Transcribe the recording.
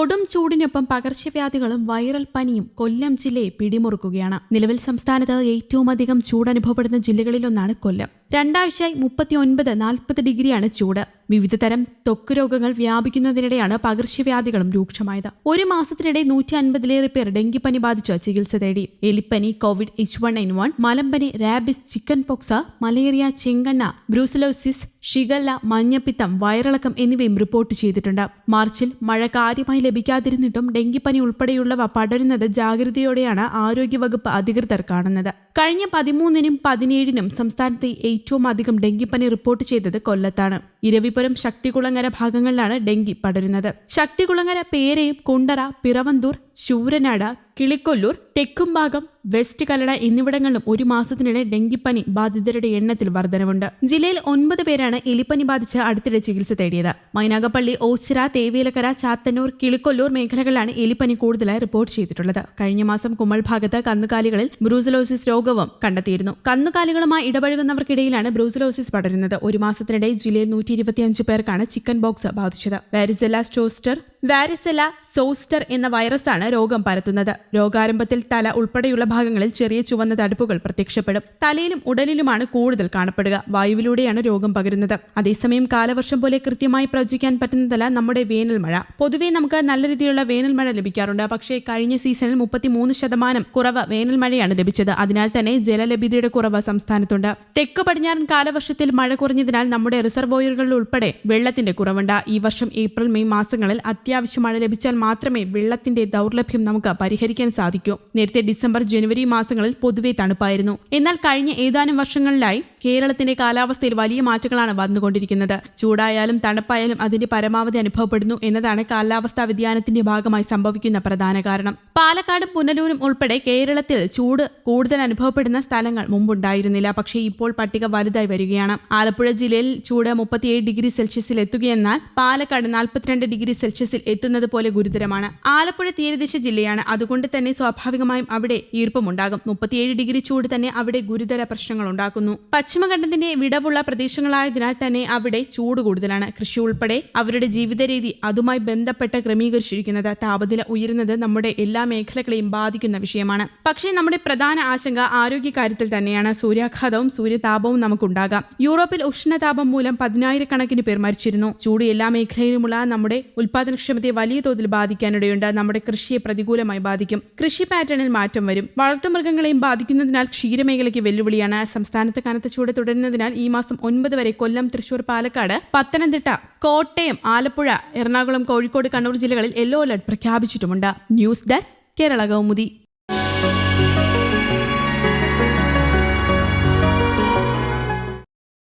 കൊടും ചൂടിനൊപ്പം പകർച്ചവ്യാധികളും വൈറൽ പനിയും കൊല്ലം ജില്ലയെ പിടിമുറുക്കുകയാണ്. നിലവിൽ സംസ്ഥാനത്ത് ഏറ്റവും അധികം ചൂടനുഭവപ്പെടുന്ന ജില്ലകളിലൊന്നാണ് കൊല്ലം. രണ്ടാഴ്ചയായി മുപ്പത്തി ഒൻപത് നാൽപ്പത് ഡിഗ്രിയാണ് ചൂട്. വിവിധ തരം ത്വക്ക് രോഗങ്ങൾ വ്യാപിക്കുന്നതിനിടെയാണ് പകർച്ചവ്യാധികളും രൂക്ഷമായത്. ഒരു മാസത്തിനിടെ നൂറ്റി അൻപതിലേറെ പേർ ഡെങ്കിപ്പനി ബാധിച്ച് ചികിത്സ തേടി. എലിപ്പനി Covid H one N one മലമ്പനി rabies chicken പോക്സ malaria ചെങ്കണ്ണ ബ്രൂസലോസിസ് ഷിഗല്ല മഞ്ഞപ്പിത്തം വയറിളക്കം എന്നിവയും റിപ്പോർട്ട് ചെയ്തിട്ടുണ്ട്. മാർച്ചിൽ മഴ കാര്യമായി ലഭിക്കാതിരുന്നിട്ടും ഡെങ്കിപ്പനി ഉൾപ്പെടെയുള്ളവ പടരുന്നത് ജാഗ്രതയോടെയാണ് ആരോഗ്യവകുപ്പ് അധികൃതർ കാണുന്നത്. കഴിഞ്ഞ പതിമൂന്നിനും പതിനേഴിനും സംസ്ഥാനത്തെ ഏറ്റവും അധികം ഡെങ്കിപ്പനി റിപ്പോർട്ട് ചെയ്തത് കൊല്ലത്താണ്. ഇരവിപുരം ശക്തികുളങ്ങര ഭാഗങ്ങളിലാണ് ഡെങ്കി പടരുന്നത്. ശക്തികുളങ്ങര പേരയും കുണ്ടറ പിറവന്തൂർ ശൂരനാട് കിളിക്കൊല്ലൂർ തെക്കുംഭാഗം വെസ്റ്റ് കല്ലട എന്നിവിടങ്ങളിലും ഒരു മാസത്തിനിടെ ഡെങ്കിപ്പനി ബാധിതരുടെ എണ്ണത്തിൽ വർധനവുണ്ട്. ജില്ലയിൽ ഒൻപത് പേരാണ് എലിപ്പനി ബാധിച്ച് അടുത്തിടെ ചികിത്സ തേടിയത്. മൈനാഗപ്പള്ളി ഓച്ചിറ തേവേലക്കര ചാത്തന്നൂർ കിളിക്കൊല്ലൂർ മേഖലകളിലാണ് എലിപ്പനി കൂടുതലായി റിപ്പോർട്ട് ചെയ്തിട്ടുള്ളത്. കഴിഞ്ഞ മാസം കുമ്മൾ ഭാഗത്ത് കന്നുകാലികളിൽ ബ്രൂസലോസിസ് രോഗവും കണ്ടെത്തിയിരുന്നു. കന്നുകാലികളുമായി ഇടപഴകുന്നവർക്കിടയിലാണ് ബ്രൂസലോസിസ് പടരുന്നത്. ഒരു മാസത്തിനിടെ ജില്ലയിൽ നൂറ്റി പേർക്കാണ് ചിക്കൻ ബോക്സ് ബാധിച്ചത്. വാരിസെല്ല സ്റ്റോസ്റ്റർ വാരിസെല സോസ്റ്റർ എന്ന വൈറസാണ് രോഗം പരത്തുന്നത്. രോഗാരംഭത്തിൽ തല ഉൾപ്പെടെയുള്ള ഭാഗങ്ങളിൽ ചെറിയ ചുവന്ന തടുപ്പുകൾ പ്രത്യക്ഷപ്പെടും. തലയിലും ഉടലിലുമാണ് കൂടുതൽ കാണപ്പെടുക. വായുവിലൂടെയാണ് രോഗം പകരുന്നത്. അതേസമയം കാലവർഷം പോലെ കൃത്യമായി പ്രവചിക്കാൻ പറ്റുന്നതല്ല നമ്മുടെ വേനൽ മഴ. പൊതുവെ നമുക്ക് നല്ല രീതിയിലുള്ള വേനൽ മഴ ലഭിക്കാറുണ്ട്. പക്ഷേ കഴിഞ്ഞ സീസണിൽ മുപ്പത്തിമൂന്ന് ശതമാനം കുറവ് വേനൽ മഴയാണ് ലഭിച്ചത്. അതിനാൽ തന്നെ ജലലഭ്യതയുടെ കുറവ് സംസ്ഥാനത്തുണ്ട്. തെക്ക് പടിഞ്ഞാറൻ കാലവർഷത്തിൽ മഴ കുറഞ്ഞതിനാൽ നമ്മുടെ റിസർവോയറുകളിൽ ഉൾപ്പെടെ വെള്ളത്തിന്റെ കുറവുണ്ട്. ഈ വർഷം ഏപ്രിൽ മെയ് മാസങ്ങളിൽ അത്യാവശ്യം മഴ ലഭിച്ചാൽ മാത്രമേ വെള്ളത്തിന്റെ ദൗർലഭ്യം നമുക്ക് പരിഹരിക്കാൻ സാധിക്കൂ. നേരത്തെ ഡിസംബർ ജനുവരി മാസങ്ങളിൽ പൊതുവെ തണുപ്പായിരുന്നു. എന്നാൽ കഴിഞ്ഞ ഏതാനും വർഷങ്ങളിലായി കേരളത്തിന്റെ കാലാവസ്ഥയിൽ വലിയ മാറ്റങ്ങളാണ് വന്നുകൊണ്ടിരിക്കുന്നത്. ചൂടായാലും തണുപ്പായാലും അതിന്റെ പരമാവധി അനുഭവപ്പെടുന്നു എന്നതാണ് കാലാവസ്ഥാ വ്യതിയാനത്തിന്റെ ഭാഗമായി സംഭവിക്കുന്ന പ്രധാന കാരണം. പാലക്കാടും പുനലൂരും ഉൾപ്പെടെ കേരളത്തിൽ ചൂട് കൂടുതൽ അനുഭവപ്പെടുന്ന സ്ഥലങ്ങൾ മുമ്പുണ്ടായിരുന്നില്ല. പക്ഷേ ഇപ്പോൾ പട്ടിക വലുതായി വരികയാണ്. ആലപ്പുഴ ജില്ലയിൽ ചൂട് മുപ്പത്തിയേഴ് ഡിഗ്രി സെൽഷ്യസിൽ എത്തുകയെന്നാൽ പാലക്കാട് നാൽപ്പത്തിരണ്ട് ഡിഗ്രി സെൽഷ്യസിൽ എത്തുന്നത് പോലെ ഗുരുതരമാണ്. ആലപ്പുഴ തീരദേശ ജില്ലയാണ്. അതുകൊണ്ട് തന്നെ സ്വാഭാവികമായും അവിടെ ഈർപ്പമുണ്ടാകും. മുപ്പത്തിയേഴ് ഡിഗ്രി ചൂട് തന്നെ അവിടെ ഗുരുതര പ്രശ്നങ്ങൾ ഉണ്ടാക്കുന്നു പശ്ചിമഘട്ടത്തിന്റെ വിടവുള്ള പ്രദേശങ്ങളായതിനാൽ തന്നെ അവിടെ ചൂട് കൂടുതലാണ്. കൃഷി ഉൾപ്പെടെ അവരുടെ ജീവിത രീതി അതുമായി ബന്ധപ്പെട്ട് ക്രമീകരിച്ചിരിക്കുന്നത് താപനില ഉയരുന്നത് നമ്മുടെ എല്ലാ മേഖലകളെയും ബാധിക്കുന്ന വിഷയമാണ്. പക്ഷേ നമ്മുടെ പ്രധാന ആശങ്ക ആരോഗ്യ കാര്യത്തിൽ തന്നെയാണ്. സൂര്യാഘാതവും സൂര്യതാപവും നമുക്കുണ്ടാകാം. യൂറോപ്പിൽ ഉഷ്ണതാപം മൂലം പതിനായിരക്കണക്കിന് പേർ മരിച്ചിരുന്നു. ചൂട് എല്ലാ മേഖലയിലുമുള്ള നമ്മുടെ കാര്യക്ഷമതയെ വലിയ തോതിൽ ബാധിക്കാനിടയുണ്ട്. നമ്മുടെ കൃഷിയെ പ്രതികൂലമായി ബാധിക്കും. കൃഷി പാറ്റേണിൽ മാറ്റം വരും. വളർത്തുമൃഗങ്ങളെയും ബാധിക്കുന്നതിനാൽ ക്ഷീരമേഖലയ്ക്ക് വെല്ലുവിളിയാണ്. സംസ്ഥാനത്ത് കനത്ത ചൂട് തുടരുന്നതിനാൽ ഈ മാസം ഒൻപത് വരെ കൊല്ലം തൃശൂർ പാലക്കാട് പത്തനംതിട്ട കോട്ടയം ആലപ്പുഴ എറണാകുളം കോഴിക്കോട് കണ്ണൂർ ജില്ലകളിൽ yellow alert പ്രഖ്യാപിച്ചിട്ടുമുണ്ട്. News desk Kerala Kaumudi.